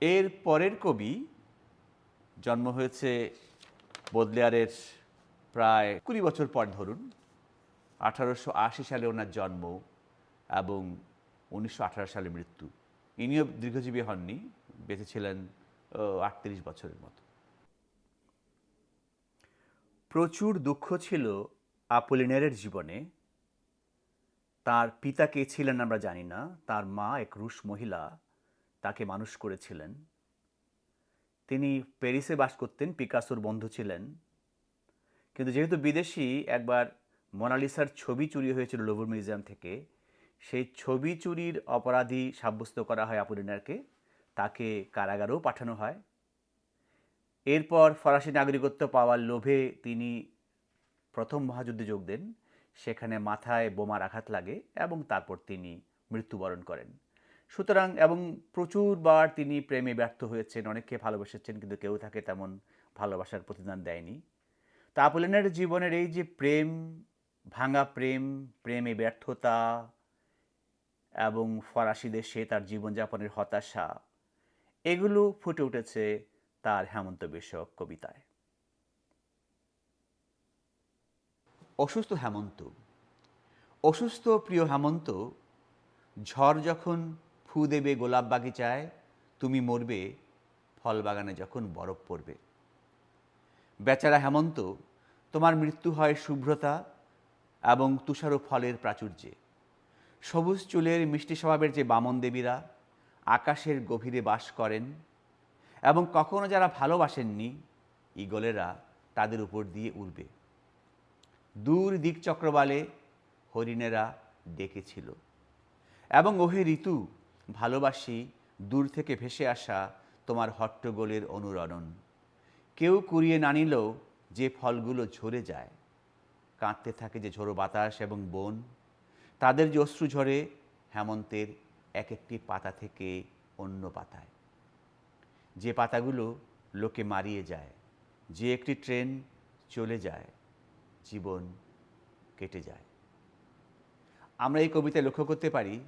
এর পরের কবি জন্ম হয়েছে বদলিয়ারের প্রায় কুড়ি বছর পর ধরুন। আঠারোশো আশি সালে ওনার জন্ম এবং উনিশশো আঠারো সালে মৃত্যু। ইনিও দীর্ঘজীবী হননি, বেঁচে ছিলেন আটত্রিশ বছরের মতো। প্রচুর দুঃখ ছিল আপুলিনারের জীবনে। তার পিতা কে ছিলেন আমরা জানি না, তার মা এক রুশ মহিলা। তাকে মানুষ করেছিলেন। তিনি প্যারিসে বাস করতেন, পিকাসোর বন্ধু ছিলেন। কিন্তু যেহেতু বিদেশি, একবার মোনালিসার ছবি চুরি হয়েছিল লোভর মিউজিয়াম থেকে, সেই ছবি চুরির অপরাধী সাব্যস্ত করা হয় আপুলিনারকে তাকে কারাগারেও পাঠানো হয়। এরপর ফরাসি নাগরিকত্ব পাওয়ার লোভে তিনি প্রথম মহাযুদ্ধে যোগ দেন। সেখানে মাথায় বোমার আঘাত লাগে এবং তারপর তিনি মৃত্যুবরণ করেন। সুতরাং এবং প্রচুরবার তিনি প্রেমে ব্যর্থ হয়েছেন, অনেককে ভালোবেসেছেন, কিন্তু কেউ তাকে তেমন ভালোবাসার প্রতিদান দেয়নি। তা জীবনের এই যে প্রেম, ভাঙা প্রেম, প্রেমে ব্যর্থতা এবং ফরাসি দেশে তার জীবনযাপনের হতাশা, এগুলো ফুটে উঠেছে তার হেমন্ত বিষয়ক কবিতায়। অসুস্থ হেমন্ত, অসুস্থ প্রিয় হেমন্ত, ঝড় যখন ফু দেবে, গোলাপ বাগিচায়, তুমি মরবে, ফল বাগানে যখন বরফ পড়বে। বেচারা হেমন্ত, তোমার মৃত্যু হয় শুভ্রতা এবং তুষারো ফলের প্রাচুর্যে। সবুজ চুলের মিষ্টি স্বভাবের যে বামন দেবীরা আকাশের গভীরে বাস করেন এবং কখনো যারা ভালোবাসেননি ইগলেরা তাদের উপর দিয়ে উড়বে। দূর দিক চক্রবালে হরিণেরা ডেকেছিল এবং ওহে ঋতু ভালোবাসি দূর থেকে ভেসে আসা তোমার হট্টগোলের অনুরণন। কেউ কুড়িয়ে না নিলেও যে ফলগুলো ঝরে যায়, কাঁদতে থাকে যে ঝোড়ো বাতাস এবং বন, তাদের যে অশ্রু ঝরে হেমন্তের এক একটি পাতা থেকে অন্য পাতায়। যে পাতাগুলো লোকে মারিয়ে যায়, যে একটি ট্রেন চলে যায়, জীবন কেটে যায়। আমরা এই কবিতায় লক্ষ্য করতে পারি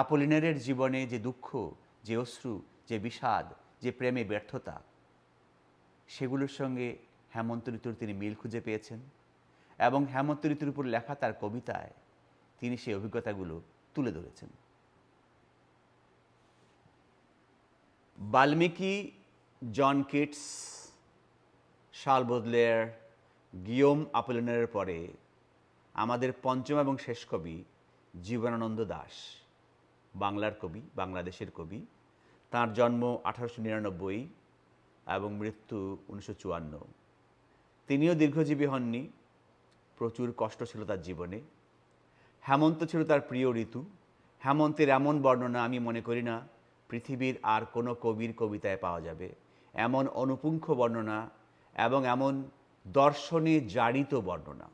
আপলিনারের জীবনে যে দুঃখ, যে অশ্রু, যে বিষাদ, যে প্রেমে ব্যর্থতা, সেগুলোর সঙ্গে হেমন্ত ঋতুর তিনি মিল খুঁজে পেয়েছেন এবং হেমন্ত ঋতুর উপর লেখা তার কবিতায় তিনি সেই অভিজ্ঞতাগুলো তুলে ধরেছেন। বাল্মীকি, জন কিটস, শাল বদলের, গিয়ম আপলিনারের পরে আমাদের পঞ্চম এবং শেষ কবি জীবনানন্দ দাস। বাংলার কবি, বাংলাদেশের কবি। তার জন্ম আঠারোশো নিরানব্বই এবং মৃত্যু উনিশশো চুয়ান্ন। তিনিও দীর্ঘজীবী হননি। প্রচুর কষ্ট ছিল তার জীবনে। হেমন্ত ছিল তার প্রিয় ঋতু। হেমন্তের এমন বর্ণনা আমি মনে করি না, পৃথিবীর আর কোনো কবির কবিতায় পাওয়া যাবে। এমন অনুপুঙ্খ বর্ণনা এবং এমন দর্শনে জারিত বর্ণনা।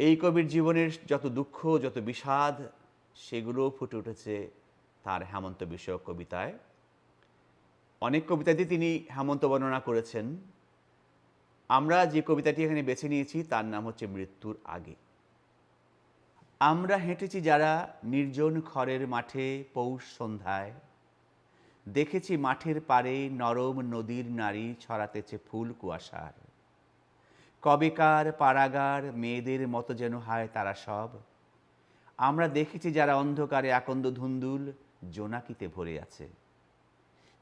এই কবির জীবনের যত দুঃখ, যত বিষাদ, সেগুলো ফুটে উঠেছে তার হেমন্ত বিষয়ক কবিতায়। অনেক কবিতাতে তিনি হেমন্ত বর্ণনা করেছেন, আমরা যে কবিতাটি এখানে বেছে নিয়েছি, তার নাম হচ্ছে মৃত্যুর আগে। আমরা হেঁটেছি যারা নির্জন খড়ের মাঠে পৌষ সন্ধ্যায়। দেখেছি মাঠের পারে নরম নদীর নারী ছড়াতেছে ফুল কুয়াশার। কবেকার পাড়াগার মেয়েদের মতো যেন হায় তারা সব। আমরা দেখেছি যারা অন্ধকারে আকন্দ ধুন্দুল জোনাকিতে ভরে আছে।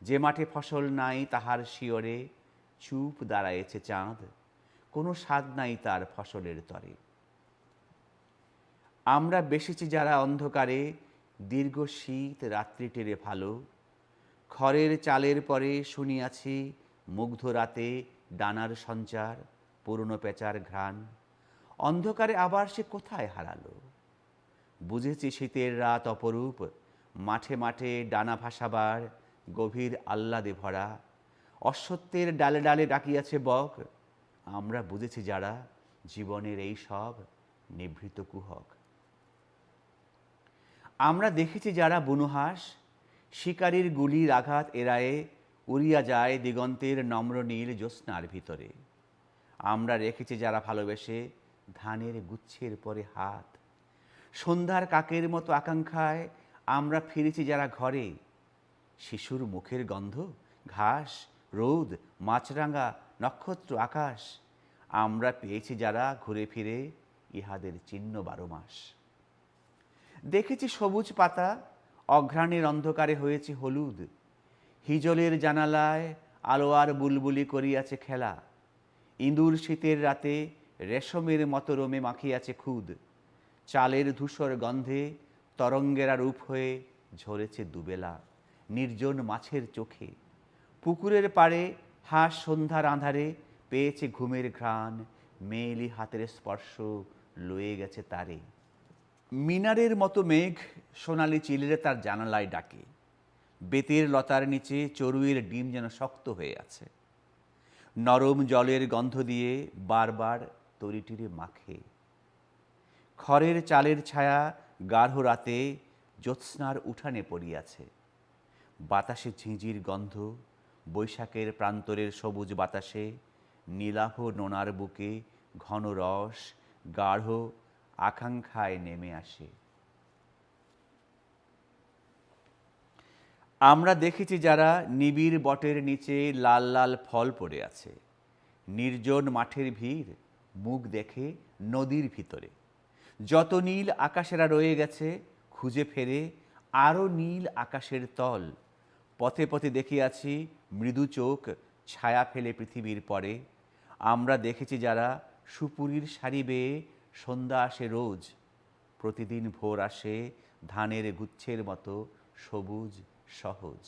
যে মাঠে ফসল নাই তাহার শিয়রে, চুপ দাঁড়ায়েছে চাঁদ। কোনো স্বাদ নাই তার ফসলের তরে। আমরা বেসেছি যারা অন্ধকারে, দীর্ঘ শীত রাত্রি টেরে ভালো। খড়ের চালের পরে শুনিয়াছি মুগ্ধ রাতে ডানার সঞ্চার। পুরনো পেঁচার ঘ্রাণ। অন্ধকারে আবার সে কোথায় হারালো? বুঝেছি শীতের রাত অপরূপ, মাঠে মাঠে ডানা ভাসাবার গভীর আহ্লাদে ভরা। অসত্যের ডালে ডালে ডাকিয়াছে বক, আমরা বুঝেছি যারা জীবনের এই সব নিভৃত কুহক। আমরা দেখেছি যারা বুনুহাস শিকারীর গুলির আঘাত এড়ায়ে উড়িয়া যায় দিগন্তের নম্র নীল জ্যোৎস্নার ভিতরে। আমরা রেখেছি যারা ভালোবেসে ধানের গুচ্ছের পরে হাত। সন্ধ্যার কাকের মতো আকাঙ্ক্ষায় আমরা ফিরেছি যারা ঘরে। শিশুর মুখের গন্ধ, ঘাস, রোদ, মাছরাঙা, নক্ষত্র, আকাশ, আমরা পেয়েছি যারা ঘুরে ফিরে ইহাদের চিহ্ন বারো মাস। দেখেছি সবুজ পাতা, অঘ্রাণের অন্ধকারে হয়েছে হলুদ। হিজলের জানালায় আলোয়ার বুলবুলি করিয়াছে খেলা। ইঁদুর শীতের রাতে রেশমের মতো রোমে মাখিয়াছে খুদ। চালের ধূসর গন্ধে তরঙ্গেরা রূপ হয়ে ঝরেছে দুবেলা, নির্জন মাছের চোখে। পুকুরের পাড়ে হাঁস সন্ধ্যার আঁধারে পেয়েছে ঘুমের ঘ্রাণ, মেয়েলি হাতের স্পর্শ লয়ে গেছে তারে। মিনারের মতো মেঘ সোনালি চিলরে তার জানালায় ডাকে। বেতের লতার নিচে চড়ুইয়ের ডিম যেন শক্ত হয়ে আছে। নরম জলের গন্ধ দিয়ে বারবার তরিটিরে মাখে। খড়ের চালের ছায়া গাঢ় রাতে জ্যোৎস্নার উঠানে পড়িয়াছে। বাতাসে ঝিঁঝির গন্ধ, বৈশাখের প্রান্তরের সবুজ বাতাসে, নীলাভ নোনার বুকে ঘন রস গাঢ় আকাঙ্ক্ষায় নেমে আসে। আমরা দেখেছি যারা নিবিড় বটের নিচে লাল লাল ফল পড়ে আছে। নির্জন মাঠের ভিড়, মুখ দেখে নদীর ভিতরে। যত নীল আকাশেরা রয়ে গেছে, খুঁজে ফেরে আরও নীল আকাশের তল। পথে পথে দেখিয়াছি মৃদু চোখ ছায়া ফেলে পৃথিবীর পরে। আমরা দেখেছি যারা সুপুরীর শাড়ি বেয়ে সন্ধ্যা আসে রোজ। প্রতিদিন ভোর আসে ধানের গুচ্ছের মতো সবুজ। সহজ।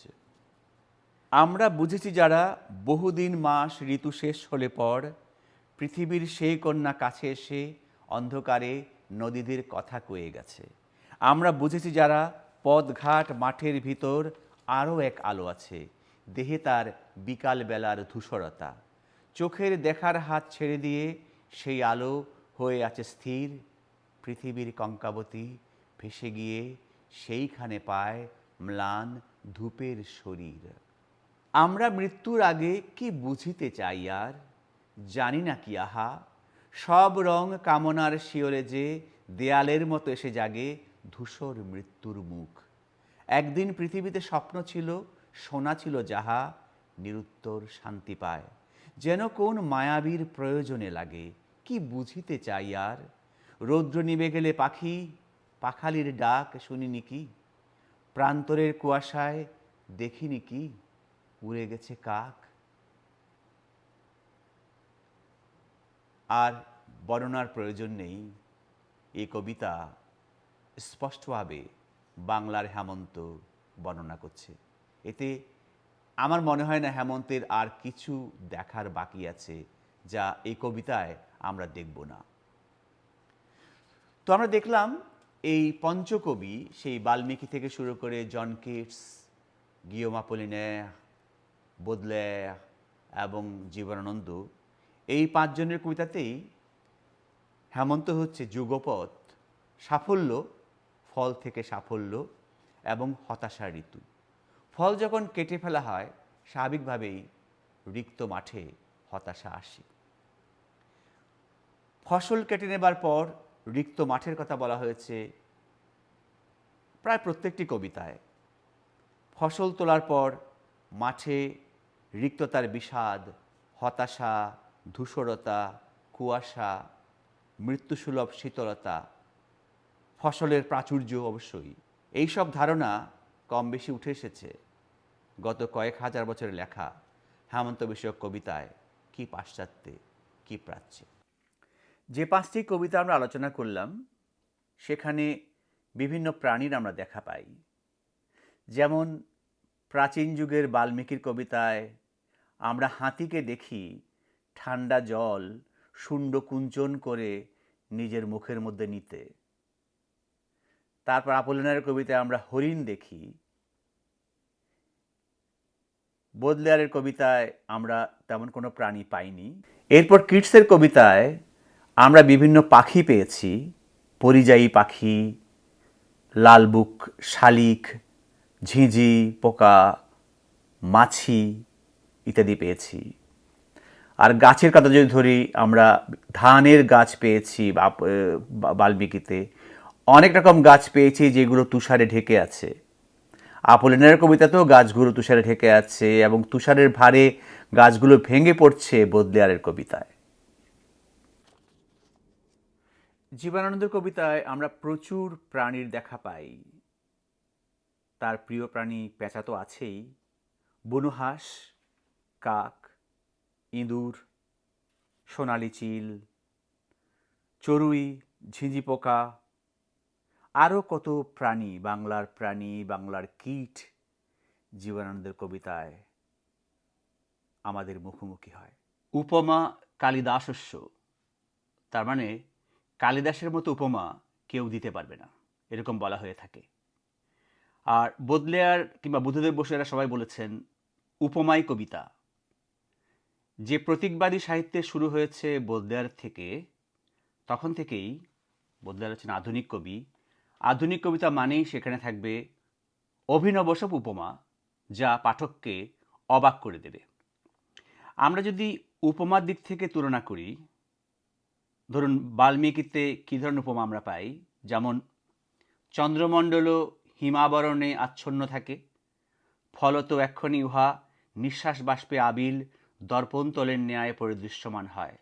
আমরা বুঝেছি যারা বহুদিন মাস ঋতু শেষ হলে পর পৃথিবীর সেই কন্যা কাছে এসে অন্ধকারে নদীদের কথা কয়ে গেছে। আমরা বুঝেছি যারা পদঘাট মাঠের ভিতর আরও এক আলো আছে, দেহে তার বিকালবেলার ধূসরতা। চোখের দেখার হাত ছেড়ে দিয়ে সেই আলো হয়ে আছে স্থির। পৃথিবীর কঙ্কাবতী ভেসে গিয়ে সেইখানে পায় ম্লান ধূপের শরীর। আমরা মৃত্যুর আগে কি বুঝিতে চাই আর? জানি না কি, আহা। সব রং কামনার শিওরে যে দেয়ালের মতো এসে জাগে ধূসর মৃত্যুর মুখ। একদিন পৃথিবীতে স্বপ্ন ছিল, সোনা ছিল যাহা নিরুত্তর শান্তি পায়। যেন কোন মায়াবীর প্রয়োজনে লাগে, কি বুঝিতে চাই আর? রৌদ্র নিবে গেলে পাখি, পাখালির ডাক শুনিনি কি? প্রান্তরের কুয়াশায় দেখিনি কি? উড়ে গেছে কাক। আর বর্ণনার প্রয়োজন নেই। এই কবিতা স্পষ্টভাবে বাংলার হেমন্ত বর্ণনা করছে। এতে আমার মনে হয় না হেমন্তের আর কিছু দেখার বাকি আছে যা এই কবিতায় আমরা দেখব না। তো আমরা দেখলাম এই পঞ্চকবি সেই বাল্মীকি থেকে শুরু করে জন কিটস গিয়োমা পলিনে বোদলে এবং জীবনানন্দ, এই পাঁচজনের কবিতাতেই হেমন্ত হচ্ছে যুগপথ, সাফল্য, ফল থেকে সাফল্য এবং হতাশা ঋতু। ফল যখন কেটে ফেলা হয়, স্বাভাবিকভাবেই রিক্ত মাঠে হতাশা আসে। ফসল কেটে নেবার পর রিক্ত মাঠের কথা বলা হয়েছে। প্রায় প্রত্যেকটি কবিতায়। ফসল তোলার পর মাঠে রিক্ততার বিষাদ, হতাশা, ধূসরতা, কুয়াশা, মৃত্যুসুলভ শীতলতা, ফসলের প্রাচুর্য অবশ্যই। এই সব ধারণা কম বেশি উঠে এসেছে। গত কয়েক হাজার বছরের লেখা হেমন্ত বিষয়ক কবিতায়, কি পাশ্চাত্যে, কি প্রাচ্যে। যে পাঁচটি কবিতা আমরা আলোচনা করলাম, সেখানে বিভিন্ন প্রাণীর আমরা দেখা পাই। যেমন প্রাচীন যুগের বাল্মীকির কবিতায়, আমরা হাতিকে দেখি, ঠান্ডা জল শুণ্ড কুঞ্চন করে নিজের মুখের মধ্যে নিতে। তারপর আপলিনারের কবিতায় আমরা হরিণ দেখি। বোদলেয়ারের কবিতায় আমরা তেমন কোনো প্রাণী পাইনি। এরপর কিটসের কবিতায় আমরা বিভিন্ন পাখি পেয়েছি, পরিযায়ী পাখি, লালবুক, শালিক, ঝিঁঝি, পোকা, মাছি ইত্যাদি পেয়েছি। আর গাছের কথা যদি ধরি, আমরা ধানের গাছ পেয়েছি বাল্মীকিতে। অনেক রকম গাছ পেয়েছি যেগুলো তুষারে ঢেকে আছে। আপলিনের কবিতাতেও গাছগুলো তুষারে ঢেকে আছে এবং তুষারের ভারে গাছগুলো ভেঙে পড়ছে বদলেয়ারের কবিতায়। জীবনানন্দের কবিতায় আমরা প্রচুর প্রাণীর দেখা পাই। তার প্রিয় প্রাণী পেঁচা তো আছেই। বনুহাঁস কাক, ইঁদুর, সোনালি চিল, চড়ুই, ঝিঁঝি পোকা, আরও কত প্রাণী, বাংলার প্রাণী, বাংলার কীট জীবনানন্দের কবিতায় আমাদের মুখোমুখি হয়। উপমা কালিদাসস্য, তার মানে কালিদাসের মতো উপমা কেউ দিতে পারবে না, এরকম বলা হয়ে থাকে। আর বদলেয়ার কিংবা বুদ্ধদেব বসু এরা সবাই বলেছেন, উপমাই কবিতা। যে প্রতীকবাদী সাহিত্যে শুরু হয়েছে বদলেয়ার থেকে, তখন থেকেই বদলেয়ার হচ্ছেন আধুনিক কবি। আধুনিক কবিতা মানেই সেখানে থাকবে অভিনবসব উপমা যা পাঠককে অবাক করে দেবে। আমরা যদি উপমার দিক থেকে তুলনা করি ধরুন বাল্মীকিতে কী ধরনের উপমা আমরা পাই? যেমন চন্দ্রমণ্ডল হিমাবরণে আচ্ছন্ন থাকে, ফলত এক্ষণি উহা নিঃশ্বাস বাষ্পে আবিল, দর্পণ তলের ন্যায় পরিদৃশ্যমান হয়।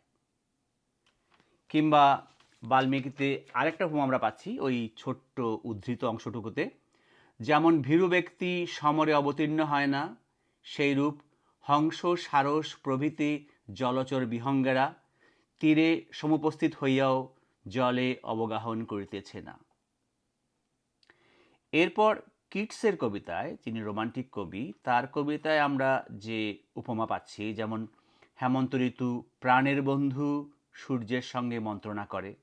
কিংবা বাল্মীকিতে আরেকটা উপমা আমরা পাচ্ছি, ওই ছোট্ট উদ্ধৃত অংশটুকুতে, যেমন, ভীরু ব্যক্তি সমরে অবতীর্ণ হয় না সেই রূপ হংস সারস প্রভৃতি জলচর বিহঙ্গেরা তীরে সমুপস্থিত হইয়াও জলে অবগাহন করিতেছে না। এরপর কিটসের কবিতায়, যিনি রোমান্টিক কবি, তার কবিতায় আমরা যে উপমা পাচ্ছি, যেমন, হেমন্ত ঋতু প্রাণের বন্ধু সূর্যের সঙ্গে মন্ত্রণা করে।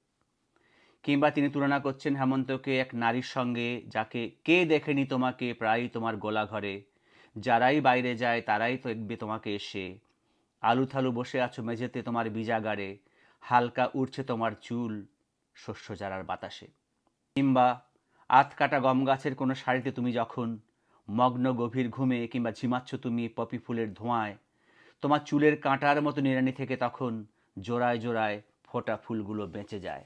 কিংবা তিনি তুলনা করছেন হেমন্তকে এক নারীর সঙ্গে, যাকে কে দেখেনি তোমাকে প্রায়ই তোমার গোলা ঘরে, যারাই বাইরে যায় তারাই তো দেখবে তোমাকে এসে আলু থালু বসে আছো মেঝেতে তোমার বিজাগারে হালকা উঠছে তোমার চুল শস্য চারার বাতাসে। কিংবা আত কাটা গম গাছের কোনো শাড়িতে তুমি যখন মগ্ন গভীর ঘুমে কিংবা ঝিমাচ্ছ তুমি পপি ফুলের ধোঁয়ায়, তোমার চুলের কাঁটার মতো নিড়ানি থেকে তখন জোড়ায় জোড়ায় ফোটা ফুলগুলো বেঁচে যায়।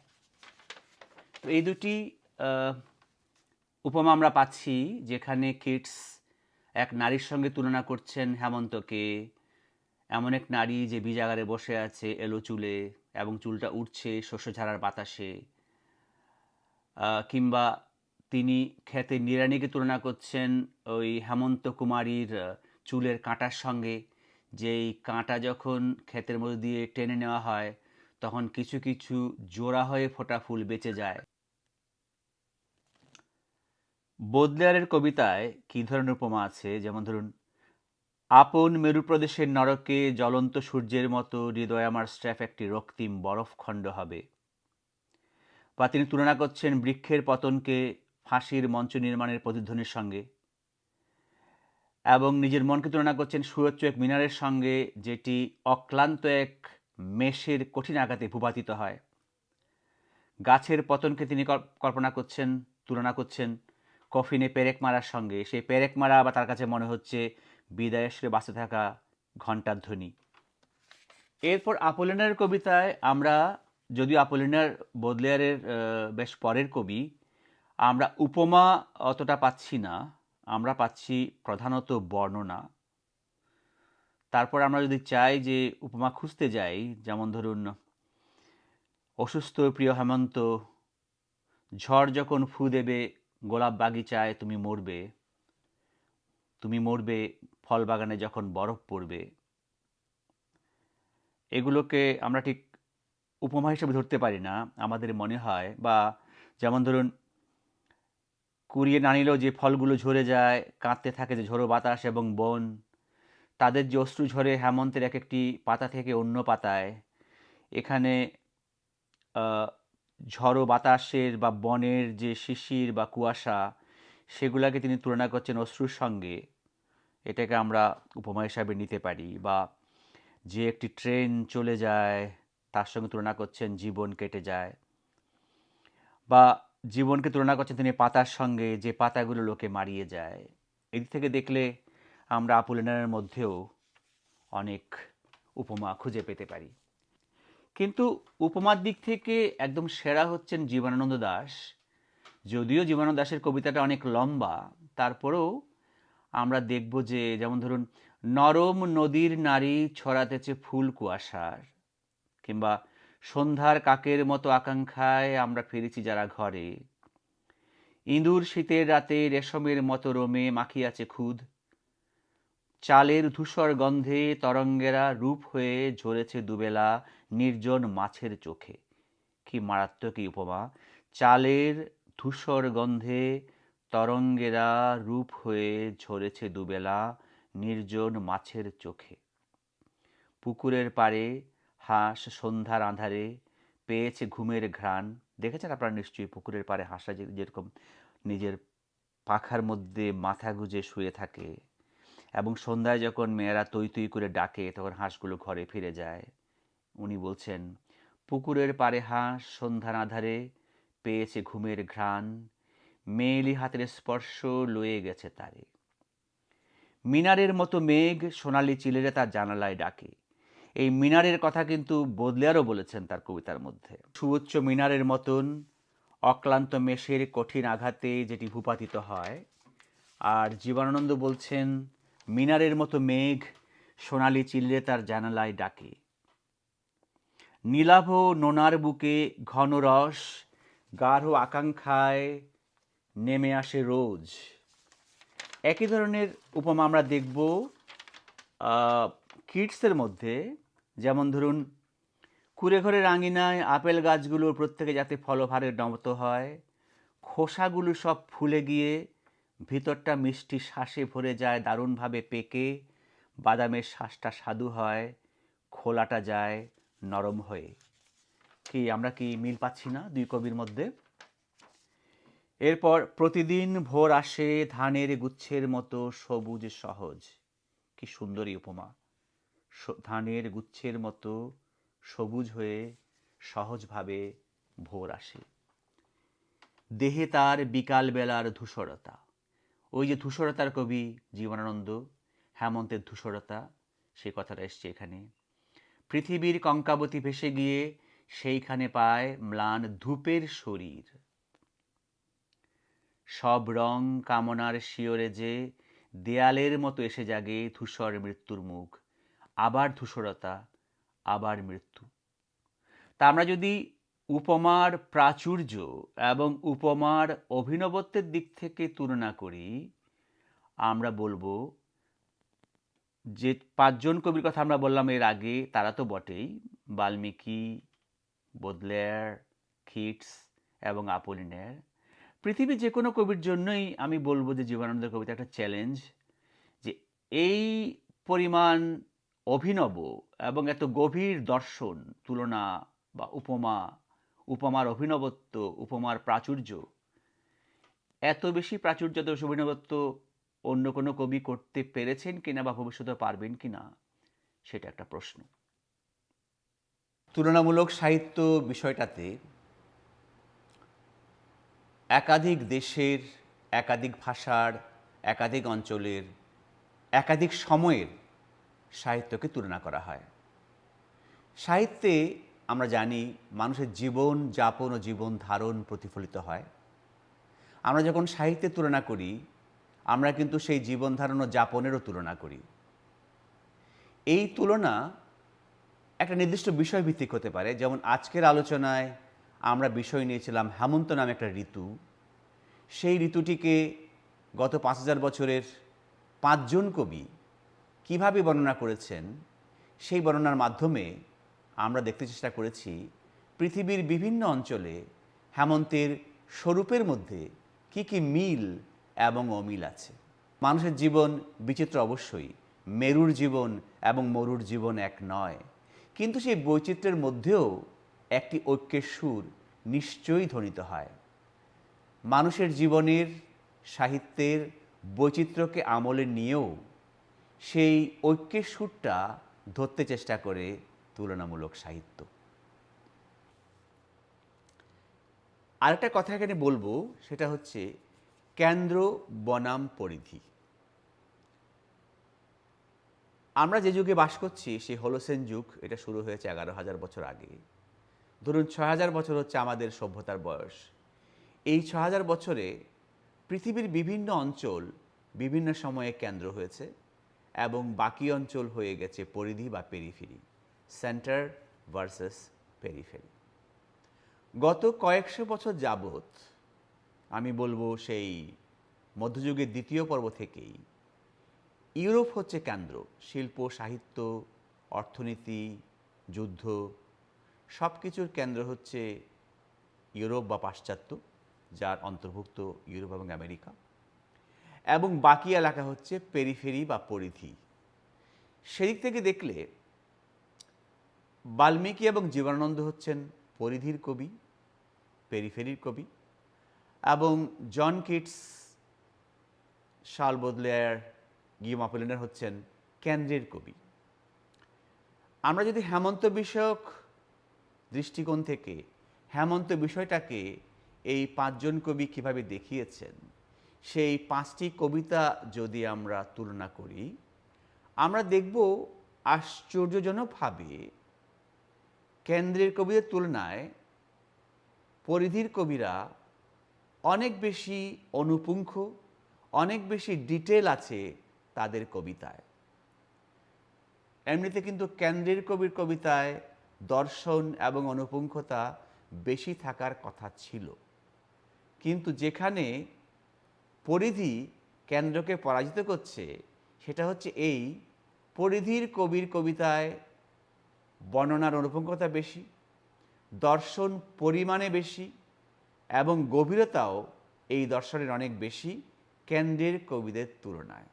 তো এই দুটি উপমা আমরা পাচ্ছি যেখানে কিডস এক নারীর সঙ্গে তুলনা করছেন হেমন্তকে। এমন এক নারী যে বিজাগারে বসে আছে এলো চুলে এবং চুলটা উঠছে শস্য ঝাড়ার বাতাসে। কিংবা তিনি খ্যাতে নিরানিকে তুলনা করছেন ওই হেমন্ত কুমারীর চুলের কাঁটার সঙ্গে। যেই কাঁটা যখন ক্ষেতের মধ্যে দিয়ে টেনে নেওয়া হয়, তখন কিছু কিছু জোড়া হয়ে ফোটা ফুল বেঁচে যায়। বোদলেয়ারের কবিতায় কী ধরনের উপমা আছে? যেমন ধরুন আপন মেরু প্রদেশের নরকে জ্বলন্ত সূর্যের মতো হৃদয় আমার স্ট্র্যাফ একটি রক্তিম বরফখণ্ড হবে। বা তিনি তুলনা করছেন বৃক্ষের পতনকে ফাঁসির মঞ্চ নির্মাণের প্রতিধ্বনির সঙ্গে। এবং নিজের মনকে তুলনা করছেন সুরচ্চ এক মিনারের সঙ্গে, যেটি অক্লান্ত এক মেষের কঠিন আঘাতে ভূপাতিত হয়। গাছের পতনকে তিনি কল্পনা করছেন, তুলনা করছেন কফিনে পেরেক মারার সঙ্গে। সেই পেরেক মারা বা তার কাছে মনে হচ্ছে বিদায়েশ্বরে বাঁচে থাকা ঘণ্টার ধ্বনি। এরপর আপোলিনার কবিতায় আমরা, যদিও আপোলিনার বদলেয়ারের বেশ পরের কবি, আমরা উপমা অতটা পাচ্ছি না, আমরা পাচ্ছি প্রধানত বর্ণনা। তারপর আমরা যদি চাই যে উপমা খুঁজতে যাই, যেমন ধরুন, অসুস্থ প্রিয় হেমন্ত, ঝড় যখন ফু দেবে, গোলাপ বাগিচায় তুমি মরবে তুমি মরবে ফল বাগানে যখন বরফ পড়বে। এগুলোকে আমরা ঠিক উপমা হিসেবে ধরতে পারি না, আমাদের মনে হয়। বা যেমন ধরুন, কুড়িয়ে না নিলেও যে ফলগুলো ঝরে যায়, কাঁদতে থাকে যে ঝোড়ো বাতাস এবং বন, তাদের যে অশ্রু ঝরে হেমন্তের এক একটি পাতা থেকে অন্য পাতায়, এখানে ঝড়ো বাতাসের বা বনের যে শিশির বা কুয়াশা সেগুলাকে তিনি তুলনা করছেন অশ্রুর সঙ্গে। এটাকে আমরা উপমা হিসাবে নিতে পারি বা যে একটি ট্রেন চলে যায়, তার সঙ্গে তুলনা করছেন জীবন কেটে যায়। বা জীবনকে তুলনা করছেন তিনি পাতার সঙ্গে, যে পাতাগুলো লোকে মারিয়ে যায়। এদিক থেকে দেখলে আমরা আপুলিনারের মধ্যেও অনেক উপমা খুঁজে পেতে পারি। কিন্তু উপমার দিক থেকে একদম সেরা হচ্ছেন জীবনানন্দ দাশ যদিও জীবনানন্দ দাশের কবিতাটা অনেক লম্বা, তারপরেও আমরা দেখব যে, যেমন ধরুন, নরম নদীর নারী ছড়াতেছে ফুল কুয়াশার কিংবা, সন্ধ্যার কাকের মতো আকাঙ্ক্ষায় আমরা ফিরেছি যারা ঘরে ইঁদুর শীতের রাতে রেশমের মতো রোমে মাখিয়াছে খুদ চালের ধূসর গন্ধে তরঙ্গেরা রূপ হয়ে ঝরেছে দুবেলা নির্জন মাছের চোখে কি মারাত্মক উপমা, চালের ধূসর গন্ধে তরঙ্গেরা রূপ হয়ে ঝরেছে দুবেলা নির্জন মাছের চোখে। পুকুরের পাড়ে হাঁস সন্ধ্যার আঁধারে পেয়েছে ঘুমের ঘ্রাণ। দেখেছেন আপনারা নিশ্চয়ই পুকুরের পাড়ে হাঁসা যে- যেরকম নিজের পাখার মধ্যে মাথা গুজে শুয়ে থাকে এবং সন্ধ্যায় যখন মেয়েরা তৈ তৈ করে ডাকে তখন হাঁসগুলো ঘরে ফিরে যায়। উনি বলছেন, পুকুরের পাড়ে হাঁস সন্ধ্যার আধারে পেয়েছে ঘুমের ঘ্রাণ। মেয়েলি হাতের স্পর্শ লয়ে গেছে তারে। মিনারের মতো মেঘ সোনালি চিলেরে তার জানালায় ডাকে। এই মিনারের কথা কিন্তু বদলেয়ারও বলেছেন তার কবিতার মধ্যে। সুউচ্চ মিনারের মতন অক্লান্ত মেষের কঠিন আঘাতে যেটি ভূপাতিত হয়, আর জীবনানন্দ বলছেন, মিনারের মতো মেঘ সোনালি চিল্লে তার জানালায় ডাকে। নীলাভ নোনার বুকে ঘন রস গাঢ় আকাঙ্ক্ষায় নেমে আসে রোজ। একই ধরনের উপমা আমরা দেখব কিডসের মধ্যে। যেমন ধরুন, কুড়ে ঘরের রাঙিনায় আপেল গাছগুলোর প্রত্যেকে যাতে ফলভারের নমত হয়, খোসাগুলো সব ফুলে গিয়ে ভিতরটা মিষ্টি শ্বাসে ভরে যায়, দারুণভাবে পেকে, বাদামের শ্বাসটা স্বাদু হয়, খোলাটা যায় নরম হয়ে। কি আমরা কি মিল পাচ্ছি না দুই কবির মধ্যে? এরপর, প্রতিদিন ভোর আসে ধানের গুচ্ছের মতো সবুজ সহজ। কি সুন্দরী উপমা। ধানের গুচ্ছের মতো সবুজ হয়ে সহজভাবে ভোর আসে। দেহে তার বিকালবেলার ধূসরতা। ওই যে ধূসরতার কবি জীবনানন্দ, হেমন্তের ধূসরতা, সে কথাটা এসছে এখানে। পৃথিবীর কঙ্কাবতী ভেসে গিয়ে সেইখানে পায় ম্লান ধূপের শরীর। সব রং কামনার শিওরে যে দেয়ালের মতো এসে জাগে ধূসর মৃত্যুর মুখ, আবার ধূসরতা, আবার মৃত্যু। তা আমরা যদি উপমার প্রাচুর্য এবং উপমার অভিনবত্বের দিক থেকে তুলনা করি, আমরা বলব যে পাঁচজন কবির কথা আমরা বললাম এর আগে, তারা তো বটেই, বাল্মীকি বোদলেয়ার কিটস এবং আপলিনের পৃথিবীর যে কোনো কবির জন্যই আমি বলব যে জীবনানন্দের কবিতা একটা চ্যালেঞ্জ যে এই পরিমাণ অভিনব এবং এত গভীর দর্শন, তুলনা বা উপমা, উপমার অভিনবত্ব, উপমার প্রাচুর্য, এত বেশি প্রাচুর্য বেশি অভিনবত্ব অন্য কোনো কবি করতে পেরেছেন কিনা বা ভবিষ্যতে পারবেন কিনা, সেটা একটা প্রশ্ন। তুলনামূলক সাহিত্য বিষয়টাতে একাধিক দেশের, একাধিক ভাষার, একাধিক অঞ্চলের, একাধিক সময়ের সাহিত্যকে তুলনা করা হয়। সাহিত্যে আমরা জানি মানুষের জীবন যাপন ও জীবন ধারণ প্রতিফলিত হয়। আমরা যখন সাহিত্যের তুলনা করি, আমরা কিন্তু সেই জীবন ধারণ ও যাপনেরও তুলনা করি। এই তুলনা একটা নির্দিষ্ট বিষয় ভিত্তিক হতে পারে। যেমন আজকের আলোচনায় আমরা বিষয় নিয়েছিলাম হেমন্ত নামে একটা ঋতু। সেই ঋতুটিকে গত পাঁচ হাজার বছরের পাঁচজন কবি কীভাবে বর্ণনা করেছেন, সেই বর্ণনার মাধ্যমে আমরা দেখতে চেষ্টা করেছি পৃথিবীর বিভিন্ন অঞ্চলে হেমন্তের স্বরূপের মধ্যে কি কি মিল এবং অমিল আছে। মানুষের জীবন বিচিত্র অবশ্যই, মেরুর জীবন এবং মরুর জীবন এক নয়। কিন্তু সেই বৈচিত্র্যের মধ্যেও একটি ঐক্যের সুর নিশ্চয়ই ধ্বনিত হয়। মানুষের জীবনের, সাহিত্যের বৈচিত্র্যকে আমলে নিয়েও সেই ঐক্যের সুরটা ধরতে চেষ্টা করে তুলনামূলক সাহিত্য। আরেকটা কথা এখানে বলব, সেটা হচ্ছে কেন্দ্র বনাম পরিধি। আমরা যে যুগে বাস করছি সেই হোলোসেন যুগ, এটা শুরু হয়েছে এগারো হাজার বছর আগে। ধরুন ছ হাজার বছর হচ্ছে আমাদের সভ্যতার বয়স। এই ছ হাজার বছরে পৃথিবীর বিভিন্ন অঞ্চল বিভিন্ন সময়ে কেন্দ্র হয়েছে এবং বাকি অঞ্চল হয়ে গেছে পরিধি বা পেরিফেরি, সেন্টার ভার্সেস পেরিফেরি। গত কয়েকশো বছর যাবত আমি বলব সেই মধ্যযুগের দ্বিতীয় পর্ব থেকেই ইউরোপ হচ্ছে কেন্দ্র, শিল্প, সাহিত্য, অর্থনীতি, যুদ্ধ সব কিছুর কেন্দ্র হচ্ছে ইউরোপ বা পাশ্চাত্য, যার অন্তর্ভুক্ত ইউরোপ এবং আমেরিকা, এবং বাকি এলাকা হচ্ছে পেরিফেরি বা পরিধি। সেদিক থেকে দেখলে বাল্মীকি এবং জীবনানন্দ হচ্ছেন পরিধির কবি, পেরিফেরির কবি, এবং জন কিটস, শাল বোদলেয়ার গিয়ম অপলিনার হচ্ছেন কেন্দ্রের কবি। আমরা যদি হেমন্ত বিষয়ক দৃষ্টিকোণ থেকে হেমন্ত বিষয়টাকে এই পাঁচজন কবি কীভাবে দেখিয়েছেন, সেই পাঁচটি কবিতা যদি আমরা তুলনা করি, আমরা দেখব আশ্চর্যজনকভাবে কেন্দ্রের কবিদের তুলনায় পরিধির কবিরা অনেক বেশি অনুপুঙ্খ, অনেক বেশি ডিটেল আছে তাদের কবিতায়। এমনিতে কিন্তু কেন্দ্রের কবির কবিতায় দর্শন এবং অনুপুঙ্খতা বেশি থাকার কথা ছিল। কিন্তু যেখানে পরিধি কেন্দ্রকে পরাজিত করছে, সেটা হচ্ছে এই পরিধির কবির কবিতায় বর্ণনার অনুপঙ্খতা বেশি, দর্শন পরিমাণে বেশি এবং গভীরতাও এই দর্শনের অনেক বেশি কেন্দ্রের কবিদের তুলনায়।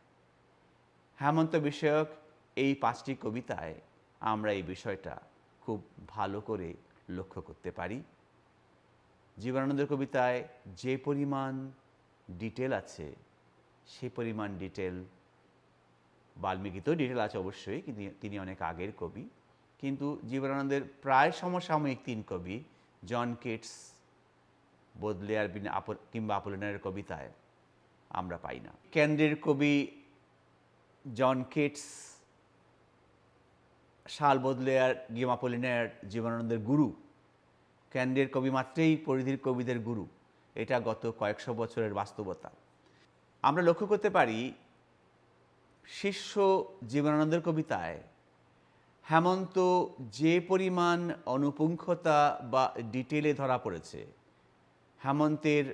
হেমন্ত বিষয়ক এই পাঁচটি কবিতায় আমরা এই বিষয়টা খুব ভালো করে লক্ষ্য করতে পারি। জীবনানন্দের কবিতায় যে পরিমাণ ডিটেল আছে, সে পরিমাণ ডিটেল বাল্মীকিতেও ডিটেল আছে অবশ্যই, তিনি অনেক আগের কবি। কিন্তু জীবনানন্দের প্রায় সমসাময়িক তিন কবি, জন কিটস বদলেয়ার বিন কিংবা আপলিনারের কবিতায় আমরা পাই না। কেন্দ্রের কবি জন কিটস শাল বদলেয়ার গিমাপলিনার জীবনানন্দের গুরু, কেন্দ্রের কবি মাত্রেই পরিধির কবিদের গুরু। এটা গত কয়েকশো বছরের বাস্তবতা। আমরা লক্ষ্য করতে পারি, শিষ্য জীবনানন্দের কবিতায় হেমন্ত যে পরিমাণ অনুপুঙ্খতা বা ডিটেলে ধরা পড়েছে, হেমন্তের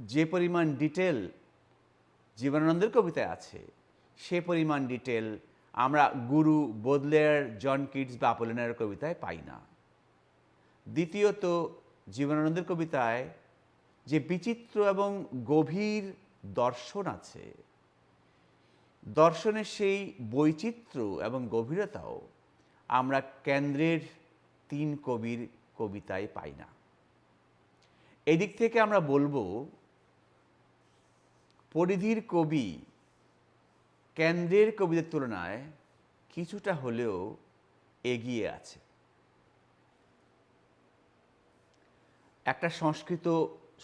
যে পরিমাণ ডিটেল জীবনানন্দের কবিতায় আছে সে পরিমাণ ডিটেল আমরা গুরু বোদলেয়ার জন কিডস বা আপলিনার কবিতায় পাই না। দ্বিতীয়ত, জীবনানন্দের কবিতায় যে বিচিত্র এবং গভীর দর্শন আছে, দর্শনের সেই বৈচিত্র্য এবং গভীরতাও আমরা কেন্দ্রের তিন কবির কবিতায় পাই না। এদিক থেকে আমরা বলব, পরিধির কবি কেন্দ্রের কবিদের তুলনায় কিছুটা হলেও এগিয়ে আছে। একটা সংস্কৃত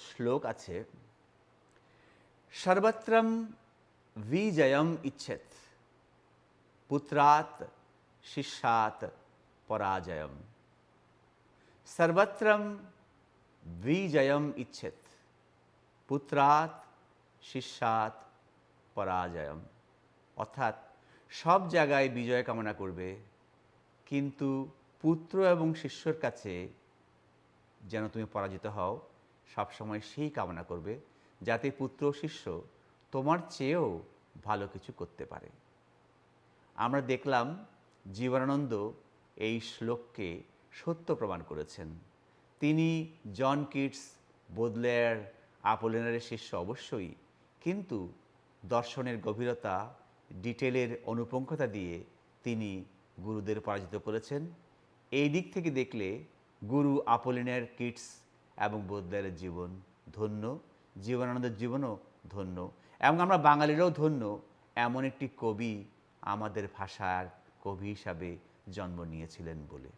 শ্লোক আছে, সর্বত্রম বিজয়ম ইচ্ছেত পুত্রাত শিষ্যাত পরাজয়ম। সর্বত্রম বিজয়ম ইচ্ছেত পুত্রাত শিষ্যাত পরাজয়ম। অর্থাৎ সব জায়গায় বিজয় কামনা করবে, কিন্তু পুত্র এবং শিষ্যর কাছে যেন তুমি পরাজিত হও, সবসময় সেই কামনা করবে যাতে পুত্র শিষ্য তোমার চেয়েও ভালো কিছু করতে পারে। আমরা দেখলাম জীবনানন্দ এই শ্লোককে সত্য প্রমাণ করেছেন। তিনি জন কিটস বোদলেয়ার আপোলেনারের শিষ্য অবশ্যই, কিন্তু দর্শনের গভীরতা ডিটেলের অনুপঙ্খতা দিয়ে তিনি গুরুদের পরাজিত করেছেন। এই দিক থেকে দেখলে গুরু আপলিনের কিটস এবং বোদ্দারের জীবন ধন্য, জীবনানন্দের জীবনও ধন্য এবং আমরা বাঙালিরাও ধন্য এমন একটি কবি আমাদের ভাষার কবি হিসাবে জন্ম নিয়েছিলেন বলে।